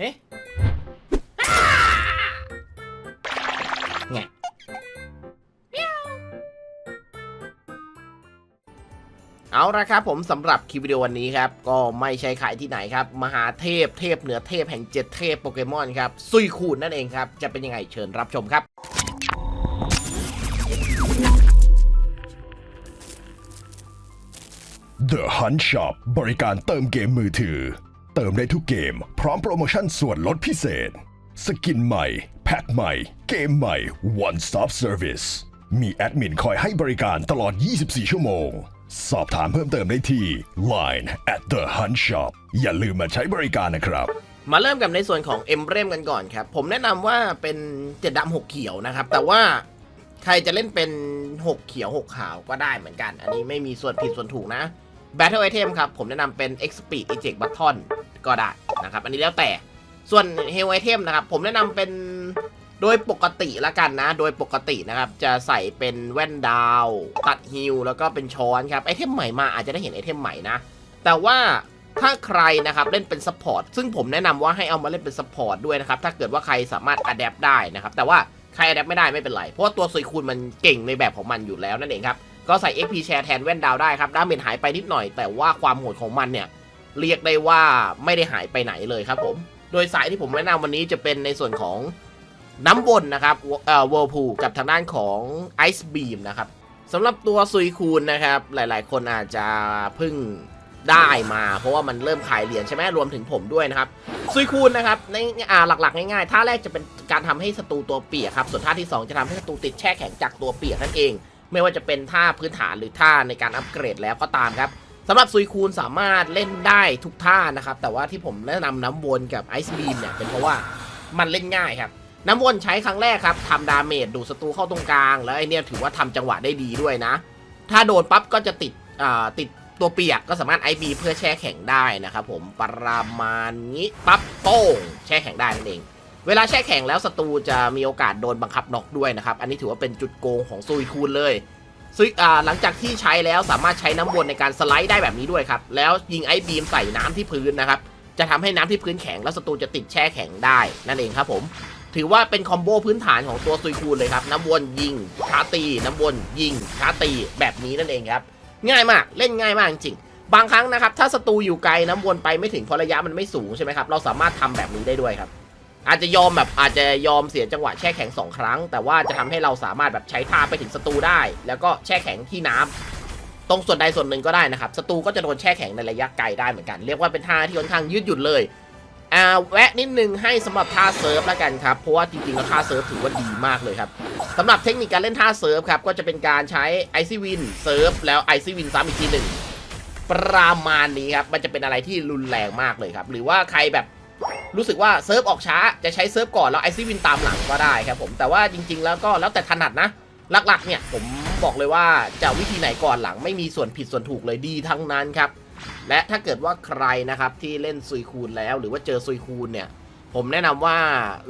เฮ้ไงเอาละครับผมสำหรับคลิปวิดีโอวันนี้ครับก็ไม่ใช่ใครที่ไหนครับ มหาเทพเทพเหนือเทพแห่งเจ็ดเทพโปเกมอนครับซุยคูนนั่นเองครับ จะเป็นยังไงเชิญรับชมครับ The Hunt Shop บริการเติมเกมมือถือ เติมได้ทุกเกม พร้อมโปรโมชั่นส่วนลดพิเศษ สกินใหม่ แพ็คใหม่ เกมใหม่ One Stop Service มีแอดมินคอยให้บริการตลอด 24 ชั่วโมง สอบถามเพิ่มเติมได้ที่ Line at the Hunt Shop อย่าลืมมาใช้บริการนะครับ มาเริ่มกันในส่วนของเอ็มเบรมกันก่อนครับ ผมแนะนำว่าเป็นเจ็ดดำหกเขียวนะครับ แต่ว่าใครจะเล่นเป็นหกเขียวหกขาวก็ได้เหมือนกัน อันนี้ไม่มีส่วนผิดส่วนถูกนะ Battle Item ครับ ผมแนะนำเป็น X Speed Eject Button ก็ได้นะครับ อันนี้แล้วแต่ ส่วน Hell Item นะครับ ผมแนะนำเป็นโดยปกติละกันนะ โดยปกตินะครับ จะใส่เป็นแว่นดาว ตัดฮิลแล้วก็เป็นช้อนครับ ไอเทมใหม่มาอาจจะได้เห็นไอเทมใหม่นะ แต่ว่าถ้าใครนะครับเล่นเป็นซัพพอร์ตซึ่งผมแนะนำว่าให้เอามาเล่นเป็นซัพพอร์ตด้วยนะครับ ถ้าเกิดว่าใครสามารถอัดแอปได้นะครับ แต่ว่าใครอัดแอปไม่ได้ไม่เป็นไร เพราะว่าตัวซุยคูณมันเก่งในแบบของมันอยู่แล้วนั่นเองครับ ก็ใส่ XP แชร์แทนแว่นดาวได้ครับดาเมจหายไปนิดหน่อย แต่ว่าความโหดของมันเนี่ย เรียกได้ว่าไม่ได้หายไปไหนเลยครับผม โดยสายที่ผมแนะนำวันนี้จะเป็นในส่วนของน้ำวนนะครับเอ่อเวอร์พูกับทางด้านของไอซ์บีมนะครับสำหรับตัวซุยคูณนะครับ หลายๆ คนอาจจะเพิ่งได้มา เพราะว่ามันเริ่มขายเหรียญใช่ไหมรวมถึงผมด้วยนะครับซุยคูณนะครับในอ่าหลักๆ ง่ายๆท่าแรกจะเป็นการทำให้ศัตรูตัวเปียกครับ ส่วนท่าที่ 2 จะทำให้ศัตรูติดแช่แข็งจากตัวเปียกนั่นเอง ไม่ว่าจะเป็นท่าพื้นฐานหรือท่าในการอัปเกรดแล้วก็ตามครับ สำหรับซุยคูณสามารถเล่นได้ทุกท่านะครับ แต่ว่าที่ผมแนะนำน้ำวนกับไอซ์บีมเนี่ยเป็นเพราะว่ามันเล่นง่ายครับ น้ำวนใช้ครั้งแรกครับทำดาเมจดูศัตรูเข้าตรงกลาง แล้วไอเนี่ยถือว่าทำจังหวะได้ดีด้วยนะ ถ้าโดนปั๊บก็จะติดอ่าติดตัวเปียกก็สามารถไอบีเพื่อแช่แข็งได้นะครับผมประมาณนี้ปั๊บโป้งแช่แข็งได้นั่นเอง เวลาแช่แข็งแล้วศัตรูจะมีโอกาสโดนบังคับน็อกด้วยนะครับ อันนี้ถือว่าเป็นจุดโกงของซุยคูณเลย ซุยอ่าหลังจากที่ใช้แล้วสามารถใช้น้ำวนในการสไลด์ได้แบบนี้ด้วยครับ แล้วยิงไอ้บีมใส่น้ำที่พื้นนะครับ จะทำให้น้ำที่พื้นแข็งแล้วศัตรูจะติดแช่แข็งได้นั่นเองครับผม ถือว่าเป็นคอมโบพื้นฐานของตัวซุยคูณเลยครับ น้ำวนยิงช้าตีน้ำวนยิงช้าตีแบบนี้นั่นเองครับ ง่ายมากเล่นง่ายมากจริงบางครั้งนะครับถ้าศัตรูอยู่ไกลน้ำวนไปไม่ถึงเพราะระยะมันไม่สูงใช่ไหมครับเราสามารถทำแบบนี้ได้ด้วยครับ อาจจะยอมแบบอาจจะยอมเสียจังหวะแช่แข็งสองครั้ง แต่ว่าจะทำให้เราสามารถแบบใช้ท่าไปถึงศัตรูได้ แล้วก็แช่แข็งที่น้ำตรงส่วนใดส่วนหนึ่งก็ได้นะครับศัตรูก็จะโดนแช่แข็งในระยะไกลได้เหมือนกัน เรียกว่าเป็นท่าที่ค่อนข้างยืดหยุ่นเลยอ่าแวะนิดนึงให้สำหรับท่าเซิร์ฟแล้วกันครับ เพราะว่าจริงๆแล้วท่าเซิร์ฟถือว่าดีมากเลยครับสำหรับเทคนิคการเล่นท่าเซิร์ฟครับก็จะเป็นการใช้ไอซิวินเซิร์ฟแล้วไอซิวินซ้ำอีกทีหนึ่งประมาณนี้ครับมันจะเป็นอะไรที่รุนแรงมากเลยครับ หรือว่าใครแบบ รู้สึกว่าเซิร์ฟออกช้าจะใช้เซิร์ฟก่อนแล้วไอซิวินตามหลังก็ได้ครับผมแต่ว่าจริง ๆ แล้วก็แล้วแต่ถนัดนะหลักๆ เนี่ยผมบอกเลยว่าจะวิธีไหนก่อนหลังไม่มีส่วนผิดส่วนถูกเลยดีทั้งนั้นครับ และถ้าเกิดว่าใครนะครับที่เล่นซุยคูณแล้ว หรือว่าเจอซุยคูณเนี่ย ผมแนะนำว่า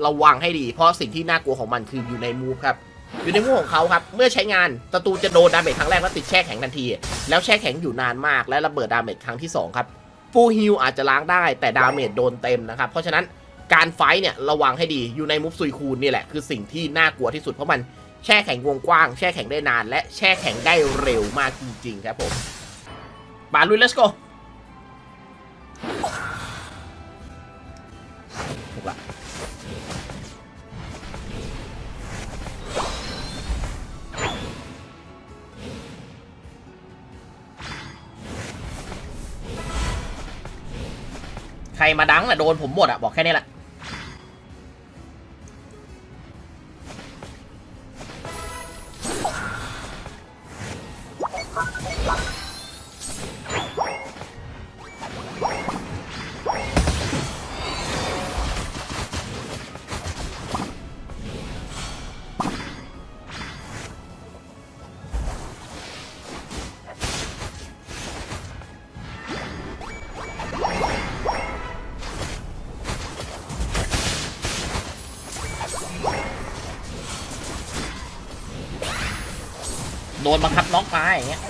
ระวังให้ดี เพราะสิ่งที่น่ากลัวของมันคืออยู่ในมูฟครับอยู่ในมูฟของเขาครับ เมื่อใช้งานศัตรูจะโดนดาเมจครั้งแรกแล้วติดแช่แข็งทันที แล้วแช่แข็งอยู่นานมากและระเบิดดาเมจครั้งที่สองครับ ฟูลฮิลอาจจะล้างได้แต่ดาเมจโดนเต็มนะครับ เพราะฉะนั้นการไฟท์เนี่ยระวังให้ดีอยู่ในมุฟซุยคูนนี่แหละคือสิ่งที่น่ากลัวที่สุดเพราะมันแช่แข็งวงกว้างแช่แข็งได้นาน และแช่แข็งได้เร็วมากจริงๆครับผมบาลุย let's go มาดังแหละโดนผมหมดอะบอกแค่นี้แหละ โดนบังคับน็อกมาอย่างเงี้ย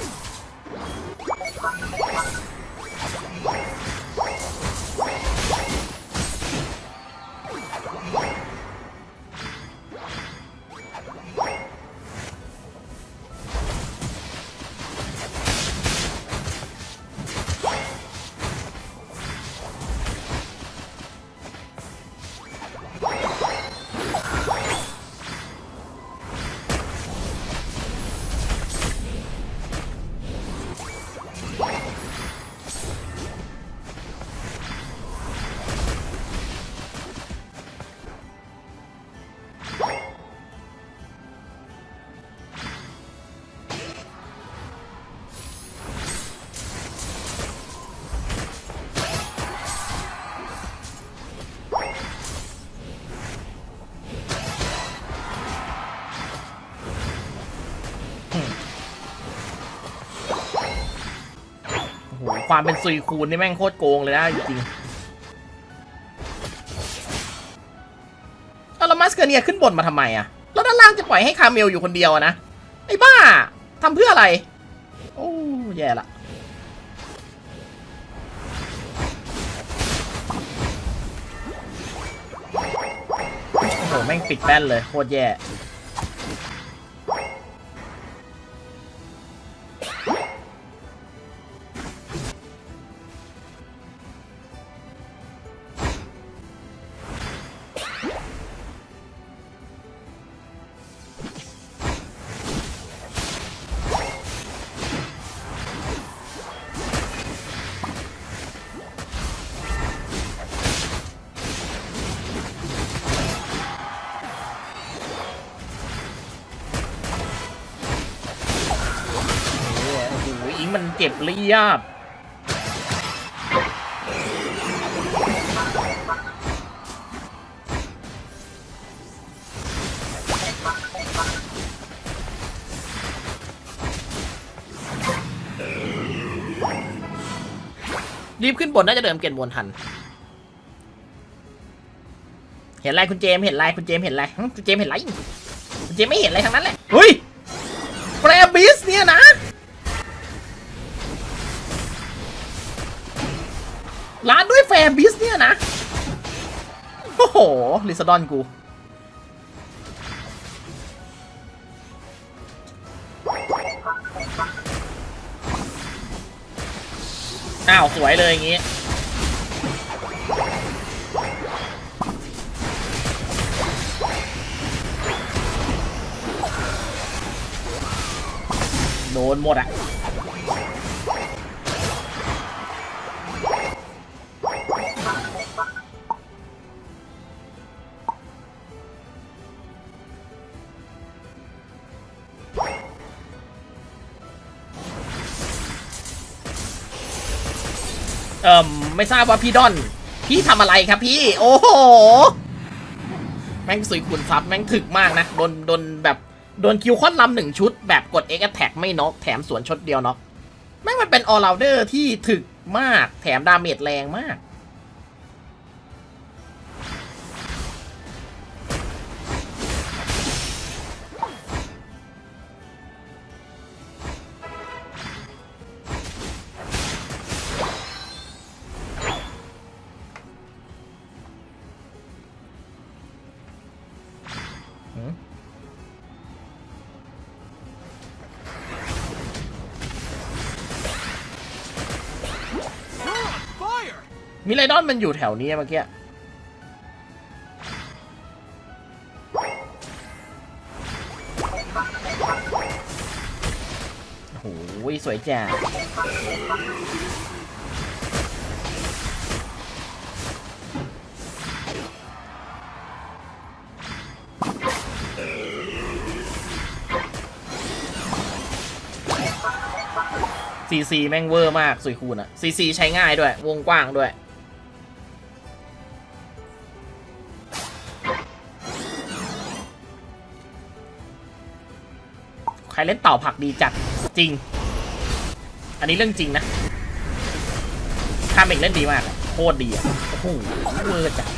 ความเป็นซุยคูนนี่แม่งโคตรโกงเลยนะจริงเอาแล้วมัสเกเนียขึ้นบนมาทำไมอะแล้วด้านล่างจะปล่อยให้คาเมลอยู่คนเดียวนะไอ้บ้าทำเพื่ออะไร โอ้แย่ละโอ้โหแม่งปิดแป้นเลยโคตรแย่ เก็บเรียบ รีบขึ้นบนน่าจะเดินเกณฑ์บนทัน เห็นไรคุณเจมส์เห็นไรคุณเจมส์เห็นไรคุณเจมส์เห็นไรคุณเจมส์ไม่เห็นอะไรทั้งนั้นแหละเฮ้ยแฟรบิสเนี่ยนะ ร้านด้วยแฟรบิสเนี่ยนะ โอ้โห ลิซาดอนกู อ้าว สวยเลยอย่างงี้ โดนหมดอะ เอ่อไม่ทราบว่าพี่ดอน พี่ทำอะไรครับพี่ โอ้โห แม่งสุยขุนทรับแม่งถึกมากนะ โดน โดนแบบ โดนคิวคอนลำหนึ่งชุด แบบกดเอ็กแท็กไม่น็อกแถมสวนชดเดียวน็อกแม่งมันเป็นออลราเดอร์ที่ถึกมาก แถมดาเมจแรงมาก มิไรดอนมันอยู่แถวนี้เมื่อกี้โอ้โหสวยจ้าซีซีแม่งเวอร์มากสวยคูณอะซีซีใช้ง่ายด้วย วงกว้างด้วย รเล่นเต่าผักดีจัดจริง อันนี้เรื่องจริงนะข้ามเองเล่นดีมากโคตรดีอะโอ้โหเวอร์จัด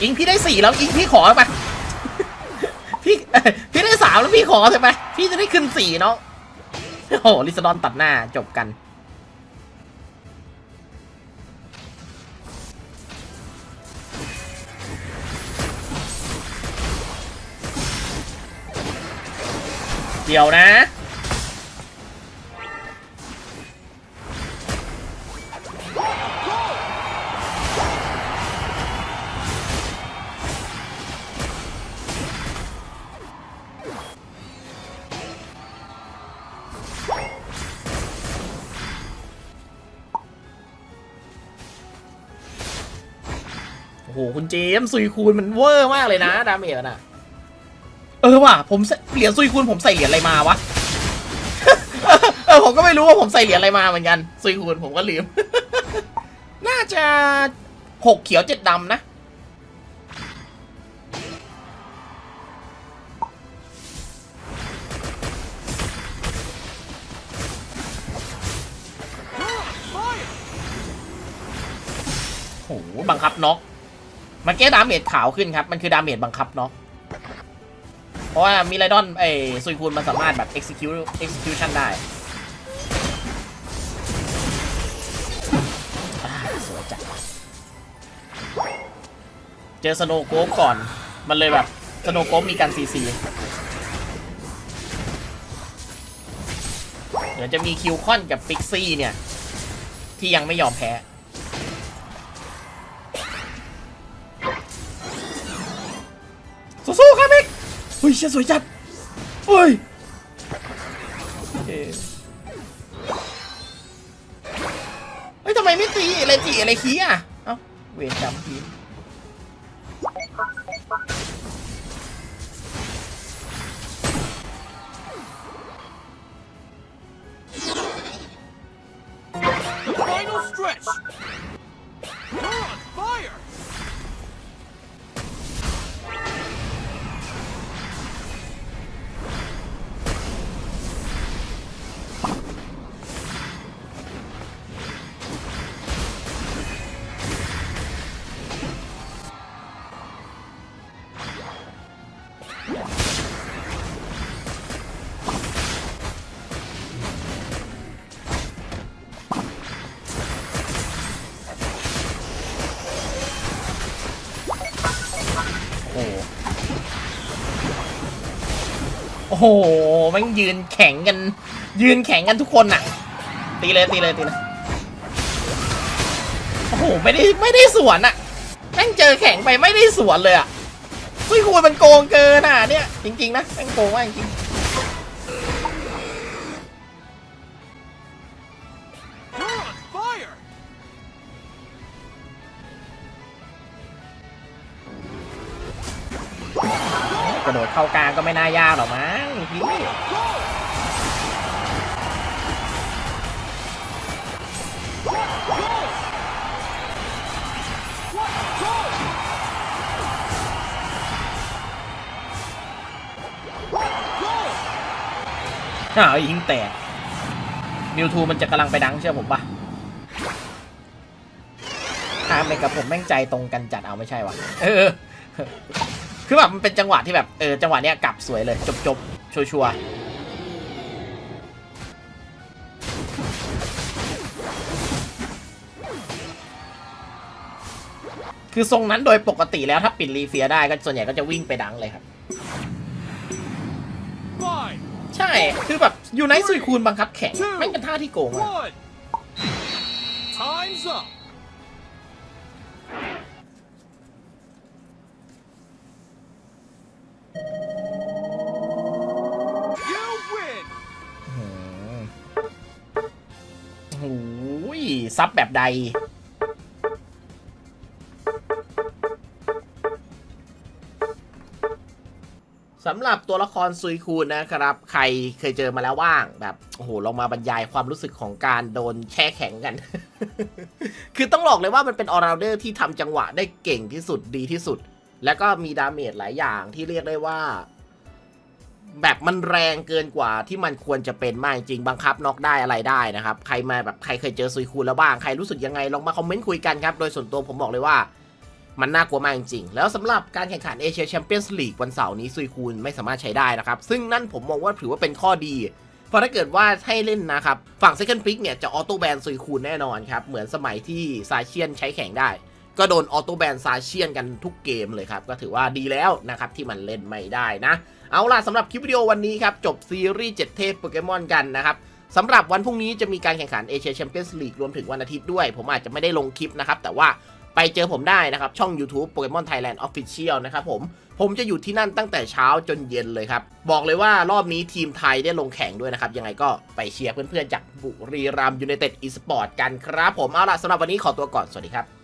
อิงพี่ได้สี่แล้วอิงพี่ขอไปพี่พี่ได้สามแล้วพี่ขอใช่ไหมพี่จะได้ขึ้นสี่เนาะโอ้โหลิซาดอนตัดหน้าจบกัน เดี๋ยวนะ โอ้โห คุณเจมส์ซุยคูณมันเวอร์มากเลยนะ ดาเมจน่ะ เออว่ะ ผมใส่ เหรียญซุยคุณผมใส่เหรียญอะไรมาวะเออผมก็ไม่รู้ว่าผมใส่เหรียญอะไรมาเหมือนกันซุยคุณผมก็ลืม น่าจะหกเขียวเจ็ดดำนะโอ้โหบังคับน็อกมันแก้ดาเมจขาวขึ้นครับ มันคือดาเมจบังคับน็อก เพราะว่ามีไรดอนไอ้ซุยคูนมันสามารถแบบ execute execution ได้สวยจัดเจอสโนโกฟก่อน มันเลยแบบสโนโกฟมีการซีซีเดี๋ยวจะมีคิวคอนกับปิกซี่เนี่ย ที่ยังไม่ยอมแพ้สู้ๆครับ เฮ้ยเชี่ยสวยจัดเฮ้ยโอเคเฮ้ยทำไมไม่ตีอะไรจีอะไรขี้อะ เอ้าเวรจำทีม โอ้โหแม่งยืนแข่งกัน ยืนแข่งกันทุกคนน่ะตีเลยตีเลยตีเลยโอ้โหไม่ได้ไม่ได้สวนอะแม่งเจอแข่งไปไม่ได้สวนเลยอะซุยคูณมันโกงเกินอะเนี่ยจริง ๆ นะแม่งโกงมากจริง กระโดดเข้ากลางก็ไม่น่ายากหรอกมั้งพี่ Go! อ้าวยิงแตกมิวทูมันจะกำลังไปดังเชื่อผมปะทางไปกับผมแม่งใจตรงกันจัดเอาไม่ใช่วะเออ คือแบบมันเป็นจังหวะที่แบบเออจังหวะเนี้ยกลับสวยเลย จบจบชัวชัวคือทรงนั้นโดยปกติแล้วถ้าปิดรีเฟียได้ก็ส่วนใหญ่ก็จะวิ่งไปดังเลยครับ Five, ใช่ คือแบบอยู่ไนท์ซุยคูณบังคับแข่งไม่เป็นท่าที่โกงอะ ซับแบบใด สำหรับตัวละครซุยคูนนะครับ ใครเคยเจอมาแล้วบ้างแบบโอ้โหลองมาบรรยายความรู้สึกของการโดนแช่แข็งกัน คือต้องบอกเลยว่ามันเป็นออราเดอร์ที่ทำจังหวะได้เก่งที่สุดดีที่สุด แล้วก็มีดาเมจหลายอย่างที่เรียกได้ว่า แบบมันแรงเกินกว่าที่มันควรจะเป็นมากจริงบังคับน็อกได้อะไรได้นะครับ ใครมาแบบใครเคยเจอซุยคูนแล้วบ้างใครรู้สึกยังไงลองมาคอมเมนต์คุยกันครับ โดยส่วนตัวผมบอกเลยว่า มันน่ากลัวมากจริงๆแล้วสำหรับการแข่งขันเอเชียแชมเปี้ยนส์ลีกวันเสาร์นี้ซุยคูนไม่สามารถใช้ได้นะครับ ซึ่งนั่นผมมองว่าถือว่าเป็นข้อดีเพราะถ้าเกิดว่าให้เล่นนะครับ ฝั่ง Second Pick เนี่ย จะออโต้แบนซุยคูนแน่นอนครับ เหมือนสมัยที่ซาเชียนใช้แข่งได้ ก็โดนออโต้แบนซาเชียนกันทุกเกมเลยครับ ก็ถือว่าดีแล้วนะครับที่มันเล่นไม่ได้นะ เอาล่ะสำหรับคลิปวิดีโอวันนี้ครับ จบซีรีส์ 7 เทพโปเกมอนกันนะครับสำหรับวันพรุ่งนี้จะมีการแข่งขันเอเชียแชมเปี้ยนส์ลีกรวมถึงวันอาทิตย์ด้วย ผมอาจจะไม่ได้ลงคลิปนะครับ แต่ว่าไปเจอผมได้นะครับ ช่อง YouTube Pokemon Thailand Official นะครับผม ผมจะอยู่ที่นั่นตั้งแต่เช้าจนเย็นเลยครับ บอกเลยว่ารอบนี้ทีมไทยได้ลงแข่งด้วยนะครับ ยังไงก็ไปเชียร์เพื่อนๆ จากบุรีรัมย์ยูไนเต็ดอีสปอร์ตกันครับผม เอาล่ะสำหรับวันนี้ขอตัวก่อน สวัสดีครับ